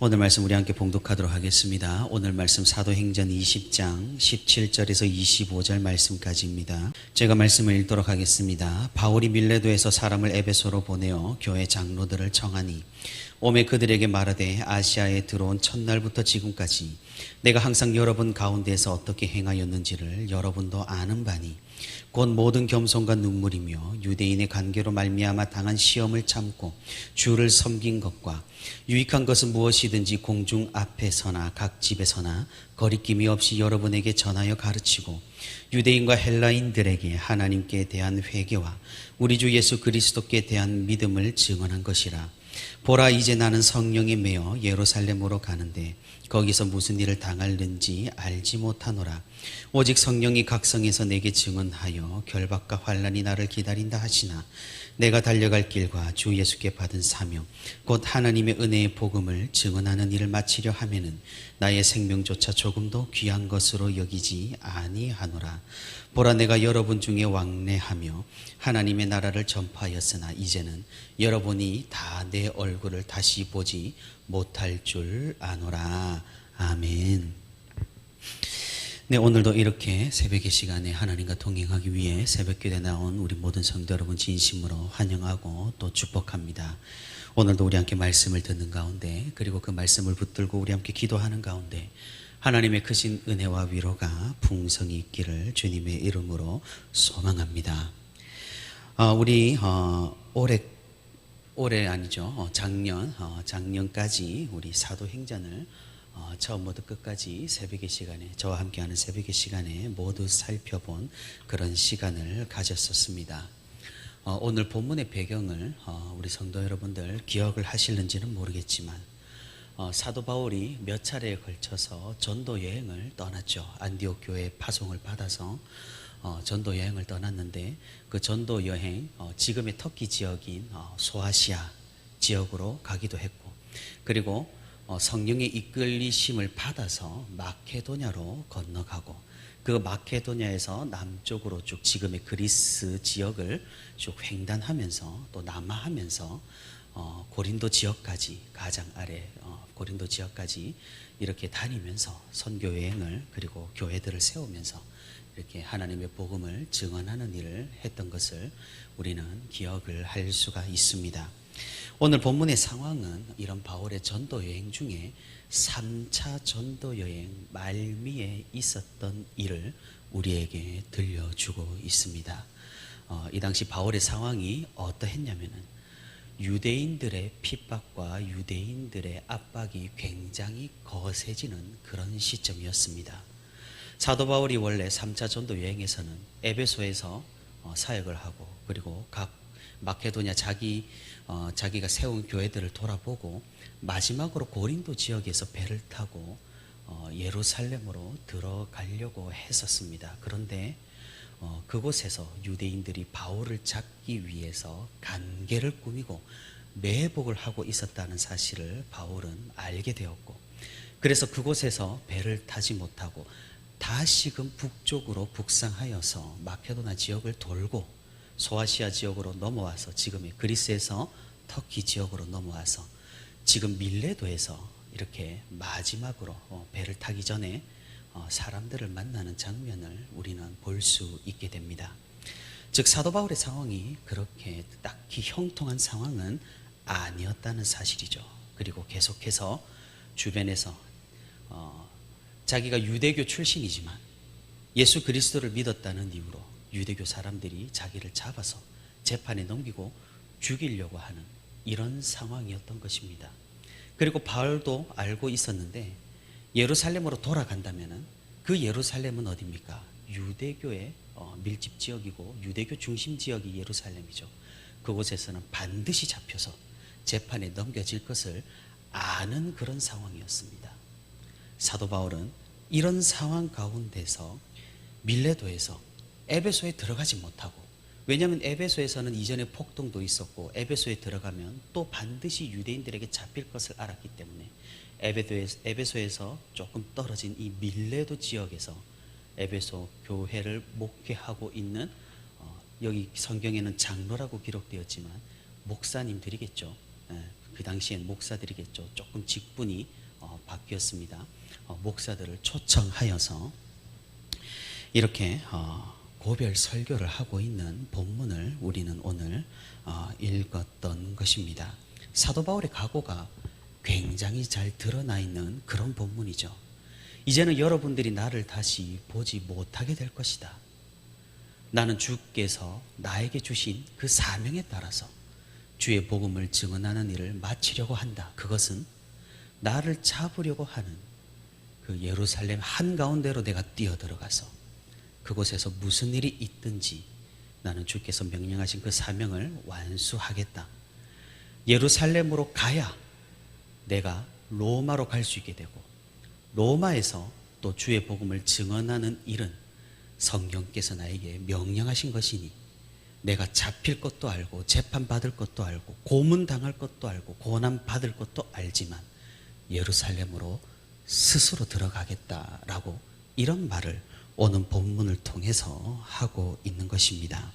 오늘 말씀 우리 함께 봉독하도록 하겠습니다. 오늘 말씀 사도행전 20장 17절에서 25절 말씀까지입니다. 제가 말씀을 읽도록 하겠습니다. 바울이 밀레도에서 사람을 에베소로 보내어 교회 장로들을 청하니 오매 그들에게 말하되 아시아에 들어온 첫날부터 지금까지 내가 항상 여러분 가운데에서 어떻게 행하였는지를 여러분도 아는 바니 곧 모든 겸손과 눈물이며 유대인의 관계로 말미암아 당한 시험을 참고 주를 섬긴 것과 유익한 것은 무엇이든지 공중 앞에서나 각 집에서나 거리낌이 없이 여러분에게 전하여 가르치고 유대인과 헬라인들에게 하나님께 대한 회개와 우리 주 예수 그리스도께 대한 믿음을 증언한 것이라 보라 이제 나는 성령에 매어 예루살렘으로 가는데 거기서 무슨 일을 당할는지 알지 못하노라. 오직 성령이 각성해서 내게 증언하여 결박과 환란이 나를 기다린다 하시나 내가 달려갈 길과 주 예수께 받은 사명 곧 하나님의 은혜의 복음을 증언하는 일을 마치려 하면은 나의 생명조차 조금도 귀한 것으로 여기지 아니하노라 보라 내가 여러분 중에 왕래하며 하나님의 나라를 전파하였으나 이제는 여러분이 다 내 얼굴을 다시 보지 못할 줄 아노라 아멘. 네, 오늘도 이렇게 새벽의 시간에 하나님과 동행하기 위해 새벽교회 나온 우리 모든 성도 여러분 진심으로 환영하고 또 축복합니다. 오늘도 우리 함께 말씀을 듣는 가운데 그리고 그 말씀을 붙들고 우리 함께 기도하는 가운데 하나님의 크신 은혜와 위로가 풍성히 있기를 주님의 이름으로 소망합니다. 어, 우리 어, 올해 올해 아니죠. 어, 작년 어, 작년까지 우리 사도행전을 어, 처음부터 끝까지 새벽의 시간에 저와 함께하는 새벽의 시간에 모두 살펴본 그런 시간을 가졌었습니다. 어, 오늘 본문의 배경을 어, 우리 성도 여러분들 기억을 하실는지는 모르겠지만 어, 사도 바울이 몇 차례에 걸쳐서 전도 여행을 떠났죠. 안디옥 교회 파송을 받아서 어, 전도 여행을 떠났는데 그 전도 여행 어, 지금의 터키 지역인 어, 소아시아 지역으로 가기도 했고 그리고 어, 성령의 이끌리심을 받아서 마케도냐로 건너가고 그 마케도냐에서 남쪽으로 쭉 지금의 그리스 지역을 쭉 횡단하면서 또 남하하면서 어, 고린도 지역까지 가장 아래 어, 고린도 지역까지 이렇게 다니면서 선교 여행을 그리고 교회들을 세우면서 이렇게 하나님의 복음을 증언하는 일을 했던 것을 우리는 기억을 할 수가 있습니다. 오늘 본문의 상황은 이런 바울의 전도 여행 중에 3차 전도 여행 말미에 있었던 일을 우리에게 들려주고 있습니다. 어, 이 당시 바울의 상황이 어떠했냐면은 유대인들의 핍박과 유대인들의 압박이 굉장히 거세지는 그런 시점이었습니다. 사도 바울이 원래 3차 전도 여행에서는 에베소에서 어, 사역을 하고 그리고 각 마케도냐 자기 어, 자기가 세운 교회들을 돌아보고 마지막으로 고린도 지역에서 배를 타고 어, 예루살렘으로 들어가려고 했었습니다. 그런데 어, 그곳에서 유대인들이 바울을 잡기 위해서 간계를 꾸미고 매복을 하고 있었다는 사실을 바울은 알게 되었고 그래서 그곳에서 배를 타지 못하고 다시금 북쪽으로 북상하여서 마케도나 지역을 돌고 소아시아 지역으로 넘어와서 지금의 그리스에서 터키 지역으로 넘어와서 지금 밀레도에서 이렇게 마지막으로 어, 배를 타기 전에 어, 사람들을 만나는 장면을 우리는 볼 수 있게 됩니다. 즉 사도 바울의 상황이 그렇게 딱히 형통한 상황은 아니었다는 사실이죠. 그리고 계속해서 주변에서 어, 자기가 유대교 출신이지만 예수 그리스도를 믿었다는 이유로 유대교 사람들이 자기를 잡아서 재판에 넘기고 죽이려고 하는 이런 상황이었던 것입니다. 그리고 바울도 알고 있었는데 예루살렘으로 돌아간다면은 그 예루살렘은 어디입니까? 유대교의 어, 밀집 지역이고 유대교 중심 지역이 예루살렘이죠. 그곳에서는 반드시 잡혀서 재판에 넘겨질 것을 아는 그런 상황이었습니다. 사도 바울은 이런 상황 가운데서 밀레도에서 에베소에 들어가지 못하고 왜냐하면 에베소에서는 이전에 폭동도 있었고 에베소에 들어가면 또 반드시 유대인들에게 잡힐 것을 알았기 때문에 에베소에서 조금 떨어진 이 밀레도 지역에서 에베소 교회를 목회하고 있는 어, 여기 성경에는 장로라고 기록되었지만 목사님들이겠죠. 예, 그 당시엔 목사들이겠죠. 조금 직분이 어, 바뀌었습니다. 어, 목사들을 초청하여서 이렇게 어, 고별 설교를 하고 있는 본문을 우리는 오늘 어, 읽었던 것입니다. 사도 바울의 각오가 굉장히 잘 드러나 있는 그런 본문이죠. 이제는 여러분들이 나를 다시 보지 못하게 될 것이다. 나는 주께서 나에게 주신 그 사명에 따라서 주의 복음을 증언하는 일을 마치려고 한다. 그것은 나를 잡으려고 하는 그 예루살렘 한가운데로 내가 뛰어들어가서 그곳에서 무슨 일이 있든지 나는 주께서 명령하신 그 사명을 완수하겠다. 예루살렘으로 가야 내가 로마로 갈 수 있게 되고 로마에서 또 주의 복음을 증언하는 일은 성경께서 나에게 명령하신 것이니 내가 잡힐 것도 알고 재판 받을 것도 알고 고문 당할 것도 알고 고난 받을 것도 알지만 예루살렘으로 스스로 들어가겠다라고 이런 말을 오는 본문을 통해서 하고 있는 것입니다.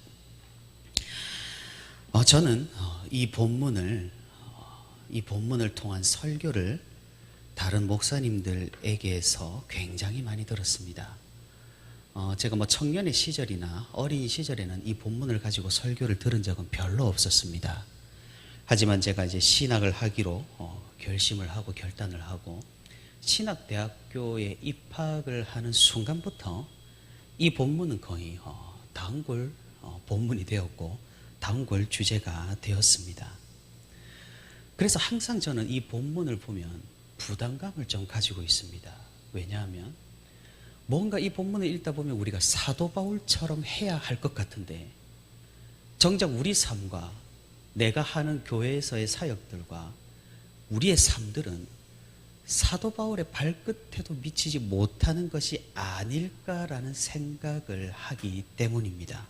어, 저는 어, 이 본문을 어, 이 본문을 통한 설교를 다른 목사님들에게서 굉장히 많이 들었습니다. 어, 제가 뭐 청년의 시절이나 어린 시절에는 이 본문을 가지고 설교를 들은 적은 별로 없었습니다. 하지만 제가 이제 신학을 하기로 어, 결심을 하고 결단을 하고 신학대학교에 입학을 하는 순간부터 이 본문은 거의 어, 단골 어, 본문이 되었고 단골 주제가 되었습니다. 그래서 항상 저는 이 본문을 보면 부담감을 좀 가지고 있습니다. 왜냐하면 뭔가 이 본문을 읽다 보면 우리가 사도 바울처럼 해야 할 것 같은데 정작 우리 삶과 내가 하는 교회에서의 사역들과 우리의 삶들은 사도 바울의 발끝에도 미치지 못하는 것이 아닐까라는 생각을 하기 때문입니다.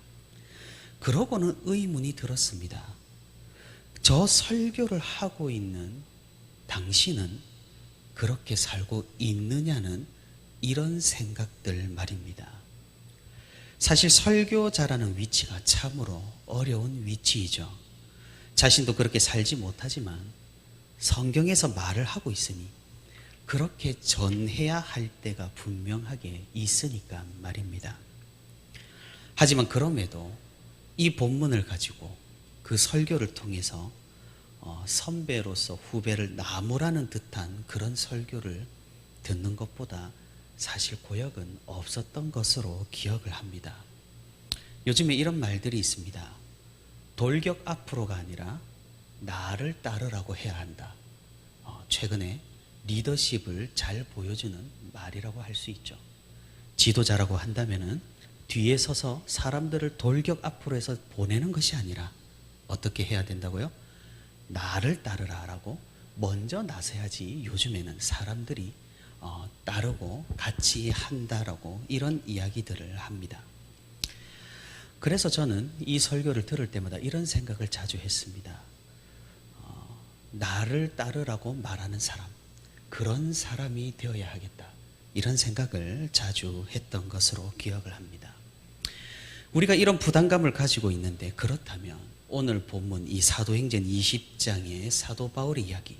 그러고는 의문이 들었습니다. 저 설교를 하고 있는 당신은 그렇게 살고 있느냐는 이런 생각들 말입니다. 사실 설교자라는 위치가 참으로 어려운 위치이죠. 자신도 그렇게 살지 못하지만 성경에서 말을 하고 있으니 그렇게 전해야 할 때가 분명하게 있으니까 말입니다. 하지만 그럼에도 이 본문을 가지고 그 설교를 통해서 어, 선배로서 후배를 나무라는 듯한 그런 설교를 듣는 것보다 사실 고역은 없었던 것으로 기억을 합니다. 요즘에 이런 말들이 있습니다. 돌격 앞으로가 아니라 나를 따르라고 해야 한다. 어, 최근에 리더십을 잘 보여주는 말이라고 할 수 있죠. 지도자라고 한다면은 뒤에 서서 사람들을 돌격 앞으로 해서 보내는 것이 아니라 어떻게 해야 된다고요? 나를 따르라라고 먼저 나서야지 요즘에는 사람들이 어, 따르고 같이 한다라고 이런 이야기들을 합니다. 그래서 저는 이 설교를 들을 때마다 이런 생각을 자주 했습니다. 어, 나를 따르라고 말하는 사람, 그런 사람이 되어야 하겠다. 이런 생각을 자주 했던 것으로 기억을 합니다. 우리가 이런 부담감을 가지고 있는데 그렇다면 오늘 본문 이 사도행전 20장의 사도 바울의 이야기,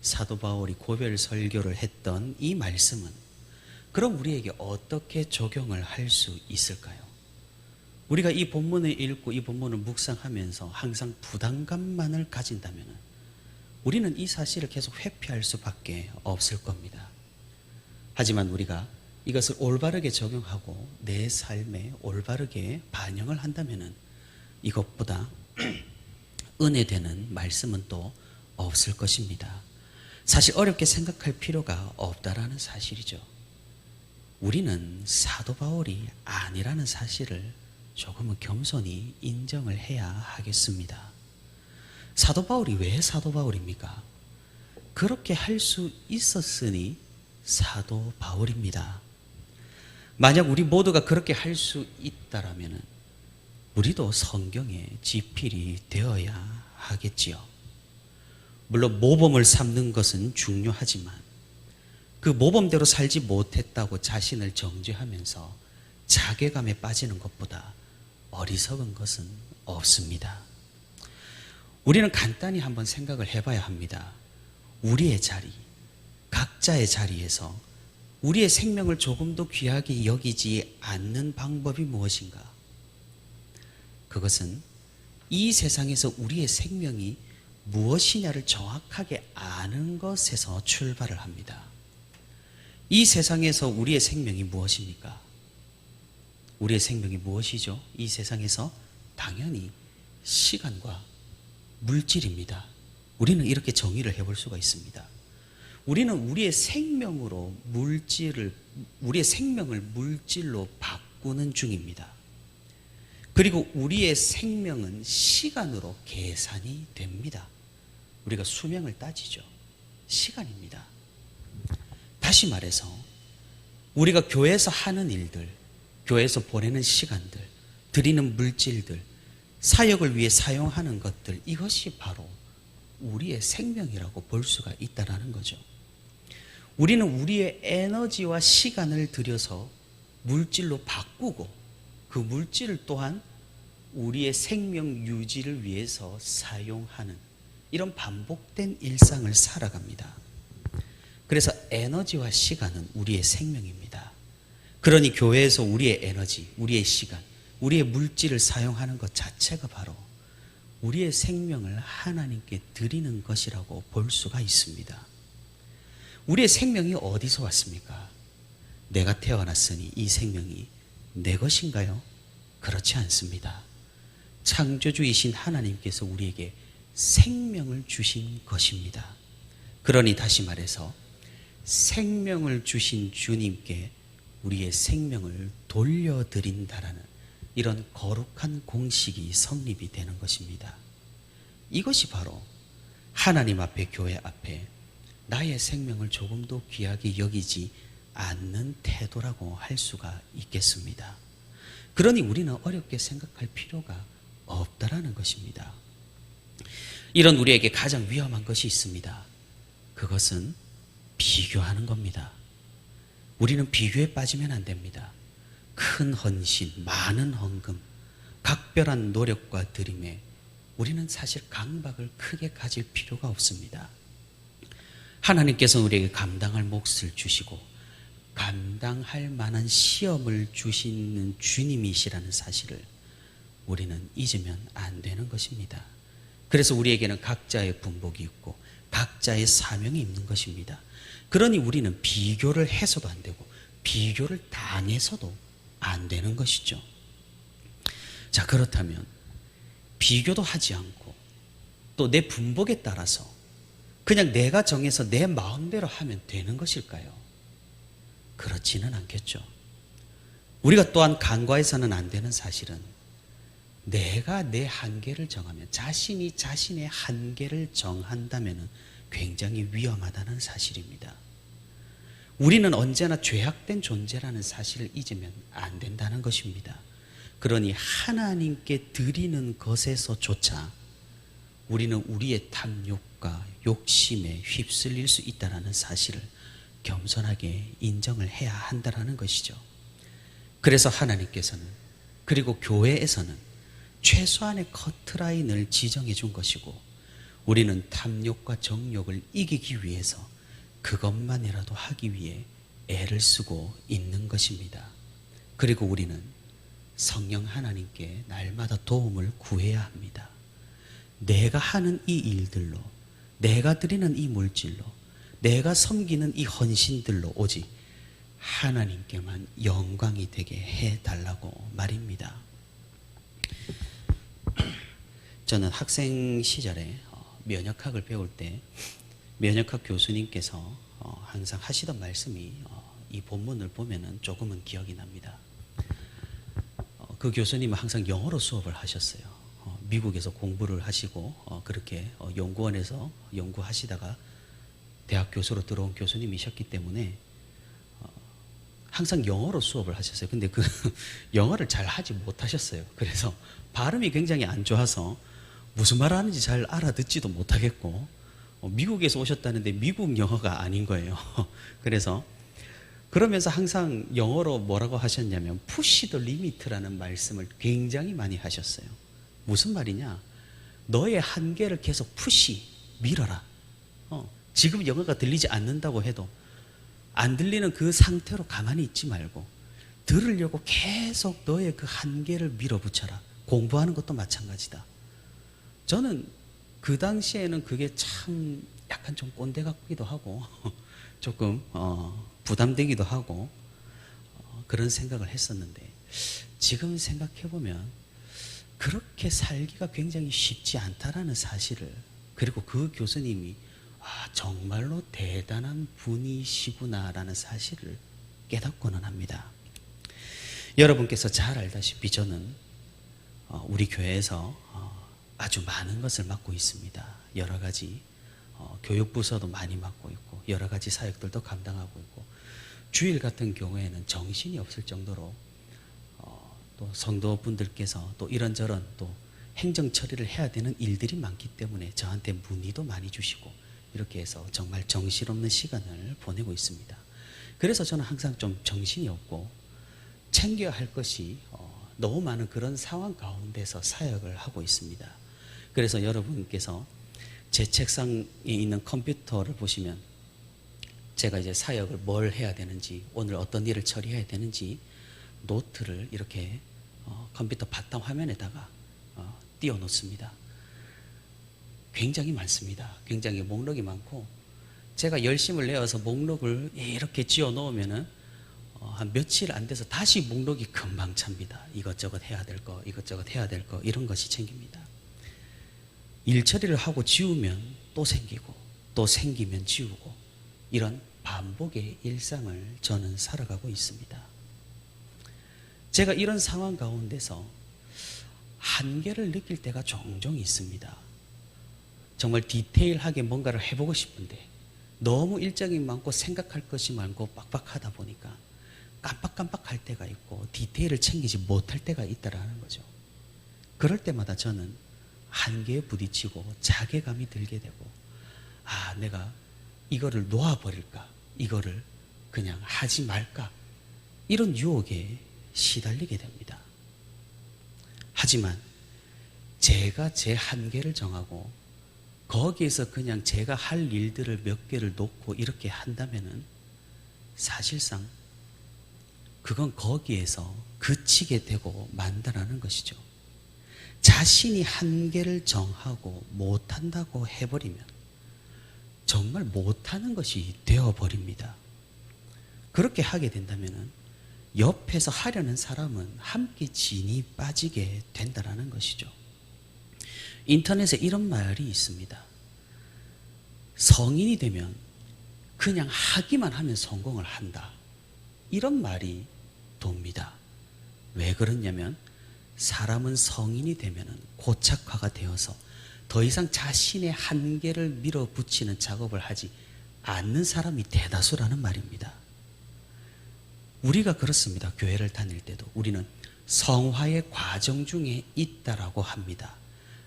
사도 바울이 고별 설교를 했던 이 말씀은 그럼 우리에게 어떻게 적용을 할 수 있을까요? 우리가 이 본문을 읽고 이 본문을 묵상하면서 항상 부담감만을 가진다면 우리는 이 사실을 계속 회피할 수밖에 없을 겁니다. 하지만 우리가 이것을 올바르게 적용하고 내 삶에 올바르게 반영을 한다면 이것보다 은혜되는 말씀은 또 없을 것입니다. 사실 어렵게 생각할 필요가 없다라는 사실이죠. 우리는 사도 바울이 아니라는 사실을 조금은 겸손히 인정을 해야 하겠습니다. 사도 바울이 왜 사도 바울입니까? 그렇게 할 수 있었으니 사도 바울입니다. 만약 우리 모두가 그렇게 할 수 있다라면 우리도 성경에 지필이 되어야 하겠지요. 물론 모범을 삼는 것은 중요하지만 그 모범대로 살지 못했다고 자신을 정죄하면서 자괴감에 빠지는 것보다 어리석은 것은 없습니다. 우리는 간단히 한번 생각을 해봐야 합니다. 우리의 자리, 각자의 자리에서 우리의 생명을 조금 더 귀하게 여기지 않는 방법이 무엇인가? 그것은 이 세상에서 우리의 생명이 무엇이냐를 정확하게 아는 것에서 출발을 합니다. 이 세상에서 우리의 생명이 무엇입니까? 우리의 생명이 무엇이죠? 이 세상에서 당연히 시간과 물질입니다. 우리는 이렇게 정의를 해볼 수가 있습니다. 우리는 우리의 생명으로 물질을, 우리의 생명을 물질로 바꾸는 중입니다. 그리고 우리의 생명은 시간으로 계산이 됩니다. 우리가 수명을 따지죠. 시간입니다. 다시 말해서 우리가 교회에서 하는 일들, 교회에서 보내는 시간들, 드리는 물질들, 사역을 위해 사용하는 것들, 이것이 바로 우리의 생명이라고 볼 수가 있다라는 거죠. 우리는 우리의 에너지와 시간을 들여서 물질로 바꾸고 그 물질 또한 우리의 생명 유지를 위해서 사용하는 이런 반복된 일상을 살아갑니다. 그래서 에너지와 시간은 우리의 생명입니다. 그러니 교회에서 우리의 에너지, 우리의 시간, 우리의 물질을 사용하는 것 자체가 바로 우리의 생명을 하나님께 드리는 것이라고 볼 수가 있습니다. 우리의 생명이 어디서 왔습니까? 내가 태어났으니 이 생명이 내 것인가요? 그렇지 않습니다. 창조주이신 하나님께서 우리에게 생명을 주신 것입니다. 그러니 다시 말해서 생명을 주신 주님께 우리의 생명을 돌려드린다라는 이런 거룩한 공식이 성립이 되는 것입니다. 이것이 바로 하나님 앞에 교회 앞에 나의 생명을 조금 더 귀하게 여기지 않는 태도라고 할 수가 있겠습니다. 그러니 우리는 어렵게 생각할 필요가 없다라는 것입니다. 이런 우리에게 가장 위험한 것이 있습니다. 그것은 비교하는 겁니다. 우리는 비교에 빠지면 안 됩니다. 큰 헌신, 많은 헌금, 각별한 노력과 드림에 우리는 사실 강박을 크게 가질 필요가 없습니다. 하나님께서 우리에게 감당할 몫을 주시고 감당할 만한 시험을 주시는 주님이시라는 사실을 우리는 잊으면 안 되는 것입니다. 그래서 우리에게는 각자의 분복이 있고 각자의 사명이 있는 것입니다. 그러니 우리는 비교를 해서도 안 되고 비교를 당해서도 안 되는 것이죠. 자, 그렇다면 비교도 하지 않고 또 내 분복에 따라서 그냥 내가 정해서 내 마음대로 하면 되는 것일까요? 그렇지는 않겠죠. 우리가 또한 간과해서는 안 되는 사실은 내가 내 한계를 정하면 자신이 자신의 한계를 정한다면 굉장히 위험하다는 사실입니다. 우리는 언제나 죄악된 존재라는 사실을 잊으면 안 된다는 것입니다. 그러니 하나님께 드리는 것에서조차 우리는 우리의 탐욕과 욕심에 휩쓸릴 수 있다는 사실을 겸손하게 인정을 해야 한다는 것이죠. 그래서 하나님께서는 그리고 교회에서는 최소한의 커트라인을 지정해 준 것이고 우리는 탐욕과 정욕을 이기기 위해서 그것만이라도 하기 위해 애를 쓰고 있는 것입니다. 그리고 우리는 성령 하나님께 날마다 도움을 구해야 합니다. 내가 하는 이 일들로, 내가 드리는 이 물질로, 내가 섬기는 이 헌신들로 오직 하나님께만 영광이 되게 해달라고 말입니다. 저는 학생 시절에 어, 면역학을 배울 때 면역학 교수님께서 어, 항상 하시던 말씀이 어, 이 본문을 보면은 조금은 기억이 납니다. 그 교수님은 항상 영어로 수업을 하셨어요. 미국에서 공부를 하시고 그렇게 연구원에서 연구하시다가 대학 교수로 들어온 교수님이셨기 때문에 항상 영어로 수업을 하셨어요. 근데 그 영어를 잘 하지 못하셨어요. 그래서 발음이 굉장히 안 좋아서 무슨 말 하는지 잘 알아듣지도 못하겠고 어, 미국에서 오셨다는데 미국 영어가 아닌 거예요. 그래서 그러면서 항상 영어로 뭐라고 하셨냐면 push the limit라는 말씀을 굉장히 많이 하셨어요. 무슨 말이냐? 너의 한계를 계속 푸시 밀어라. 어, 지금 영어가 들리지 않는다고 해도 안 들리는 그 상태로 가만히 있지 말고 들으려고 계속 너의 그 한계를 밀어붙여라. 공부하는 것도 마찬가지다. 저는 그 당시에는 그게 참 약간 좀 꼰대 같기도 하고 조금 어, 부담되기도 하고 어, 그런 생각을 했었는데 지금 생각해 보면 그렇게 살기가 굉장히 쉽지 않다라는 사실을 그리고 그 교수님이 아, 정말로 대단한 분이시구나라는 사실을 깨닫고는 합니다. 여러분께서 잘 알다시피 저는 어, 우리 교회에서 어, 아주 많은 것을 맡고 있습니다. 여러 가지 어, 교육부서도 많이 맡고 있고 여러 가지 사역들도 감당하고 있고 주일 같은 경우에는 정신이 없을 정도로 어, 또 성도분들께서 또 이런저런 또 행정 처리를 해야 되는 일들이 많기 때문에 저한테 문의도 많이 주시고 이렇게 해서 정말 정신없는 시간을 보내고 있습니다. 그래서 저는 항상 좀 정신이 없고 챙겨야 할 것이 어, 너무 많은 그런 상황 가운데서 사역을 하고 있습니다. 그래서 여러분께서 제 책상에 있는 컴퓨터를 보시면 제가 이제 사역을 뭘 해야 되는지 오늘 어떤 일을 처리해야 되는지 노트를 이렇게 어, 컴퓨터 바탕 화면에다가 어, 띄워 놓습니다. 굉장히 많습니다. 굉장히 목록이 많고 제가 열심을 내어서 목록을 이렇게 지어 놓으면은 어, 한 며칠 안 돼서 다시 목록이 금방 찹니다. 이것저것 해야 될 거, 이것저것 해야 될 거, 이런 것이 생깁니다. 일 처리를 하고 지우면 또 생기고, 또 생기면 지우고, 이런 반복의 일상을 저는 살아가고 있습니다. 제가 이런 상황 가운데서 한계를 느낄 때가 종종 있습니다. 정말 디테일하게 뭔가를 해보고 싶은데, 너무 일정이 많고 생각할 것이 많고 빡빡하다 보니까 깜빡깜빡할 때가 있고 디테일을 챙기지 못할 때가 있다라는 거죠. 그럴 때마다 저는 한계에 부딪히고 자괴감이 들게 되고 아 내가 이거를 놓아버릴까 이거를 그냥 하지 말까 이런 유혹에 시달리게 됩니다. 하지만 제가 제 한계를 정하고 거기에서 그냥 제가 할 일들을 몇 개를 놓고 이렇게 한다면은 사실상 그건 거기에서 그치게 되고 만다라는 것이죠. 자신이 한계를 정하고 못한다고 해버리면 정말 못하는 것이 되어버립니다. 그렇게 하게 된다면 옆에서 하려는 사람은 함께 진이 빠지게 된다라는 것이죠. 인터넷에 이런 말이 있습니다. 성인이 되면 그냥 하기만 하면 성공을 한다. 이런 말이 돕니다. 왜 그러냐면 사람은 성인이 되면 고착화가 되어서 더 이상 자신의 한계를 밀어붙이는 작업을 하지 않는 사람이 대다수라는 말입니다. 우리가 그렇습니다. 교회를 다닐 때도 우리는 성화의 과정 중에 있다라고 합니다.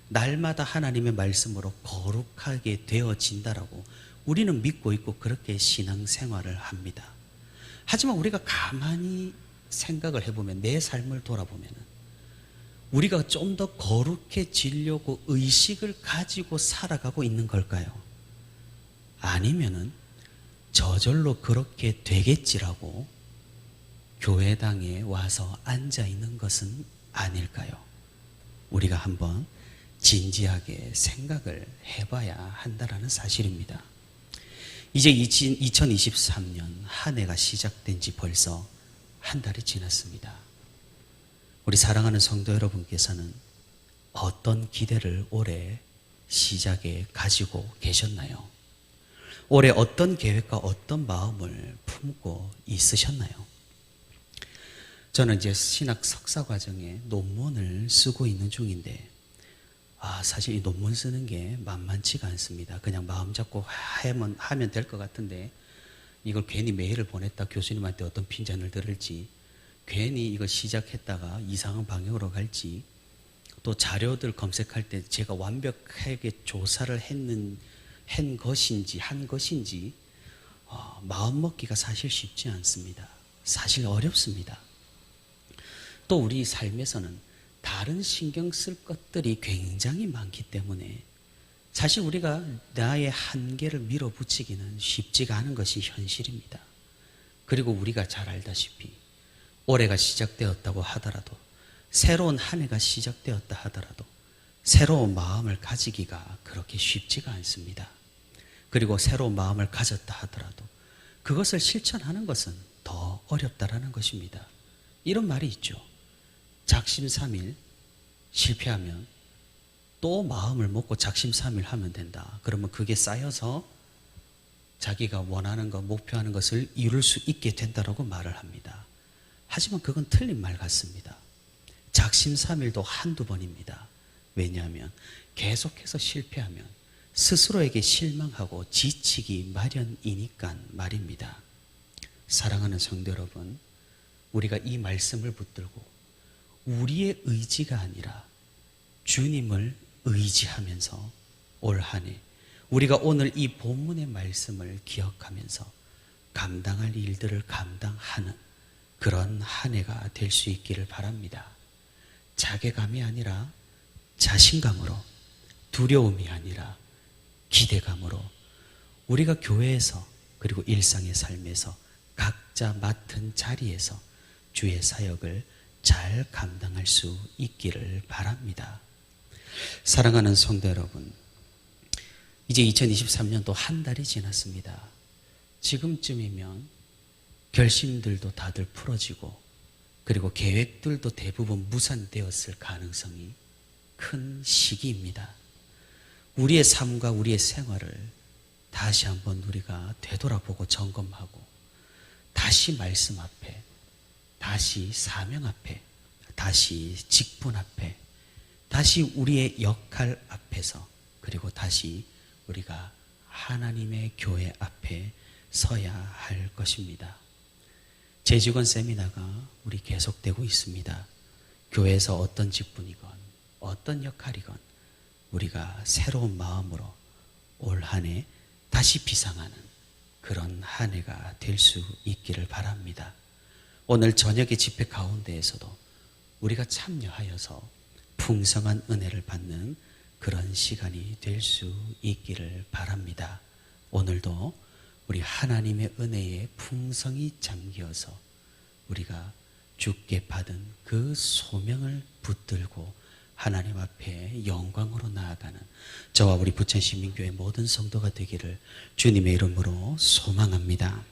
날마다 하나님의 말씀으로 거룩하게 되어진다라고 우리는 믿고 있고 그렇게 신앙생활을 합니다. 하지만 우리가 가만히 생각을 해보면 내 삶을 돌아보면 우리가 좀 더 거룩해지려고 의식을 가지고 살아가고 있는 걸까요? 아니면은 저절로 그렇게 되겠지라고 교회당에 와서 앉아 있는 것은 아닐까요? 우리가 한번 진지하게 생각을 해봐야 한다라는 사실입니다. 이제 2023년 한 해가 시작된 지 벌써 한 달이 지났습니다. 우리 사랑하는 성도 여러분께서는 어떤 기대를 올해 시작에 가지고 계셨나요? 올해 어떤 계획과 어떤 마음을 품고 있으셨나요? 저는 이제 신학 석사 과정에 논문을 쓰고 있는 중인데 아, 사실 이 논문 쓰는 게 만만치가 않습니다. 그냥 마음 잡고 하면, 하면 될 것 같은데, 이걸 괜히 메일을 보냈다 교수님한테 어떤 핀잔을 들을지, 괜히 이걸 시작했다가 이상한 방향으로 갈지, 또 자료들 검색할 때 제가 완벽하게 조사를 했는, 한 것인지, 한 것인지, 어, 마음 먹기가 사실 쉽지 않습니다. 사실 어렵습니다. 또 우리 삶에서는 다른 신경 쓸 것들이 굉장히 많기 때문에 사실 우리가 나의 한계를 밀어붙이기는 쉽지가 않은 것이 현실입니다. 그리고 우리가 잘 알다시피 올해가 시작되었다고 하더라도 새로운 한 해가 시작되었다 하더라도 새로운 마음을 가지기가 그렇게 쉽지가 않습니다. 그리고 새로운 마음을 가졌다 하더라도 그것을 실천하는 것은 더 어렵다라는 것입니다. 이런 말이 있죠. 작심삼일 실패하면 또 마음을 먹고 작심삼일 하면 된다. 그러면 그게 쌓여서 자기가 원하는 것, 목표하는 것을 이룰 수 있게 된다라고 말을 합니다. 하지만 그건 틀린 말 같습니다. 작심삼일도 한두 번입니다. 왜냐하면 계속해서 실패하면 스스로에게 실망하고 지치기 마련이니까 말입니다. 사랑하는 성도 여러분, 우리가 이 말씀을 붙들고 우리의 의지가 아니라 주님을 의지하면서 올 한해 우리가 오늘 이 본문의 말씀을 기억하면서 감당할 일들을 감당하는 그런 한 해가 될 수 있기를 바랍니다. 자괴감이 아니라 자신감으로 두려움이 아니라 기대감으로 우리가 교회에서 그리고 일상의 삶에서 각자 맡은 자리에서 주의 사역을 잘 감당할 수 있기를 바랍니다. 사랑하는 성도 여러분, 이제 2023년도 한 달이 지났습니다. 지금쯤이면 결심들도 다들 풀어지고 그리고 계획들도 대부분 무산되었을 가능성이 큰 시기입니다. 우리의 삶과 우리의 생활을 다시 한번 우리가 되돌아보고 점검하고 다시 말씀 앞에 다시 사명 앞에 다시 직분 앞에 다시 우리의 역할 앞에서 그리고 다시 우리가 하나님의 교회 앞에 서야 할 것입니다. 재직원 세미나가 우리 계속되고 있습니다. 교회에서 어떤 직분이건 어떤 역할이건 우리가 새로운 마음으로 올 한 해 다시 비상하는 그런 한 해가 될 수 있기를 바랍니다. 오늘 저녁의 집회 가운데에서도 우리가 참여하여서 풍성한 은혜를 받는 그런 시간이 될 수 있기를 바랍니다. 오늘도 우리 하나님의 은혜에 풍성히 잠겨서 우리가 주께 받은 그 소명을 붙들고 하나님 앞에 영광으로 나아가는 저와 우리 부천시민교회 모든 성도가 되기를 주님의 이름으로 소망합니다.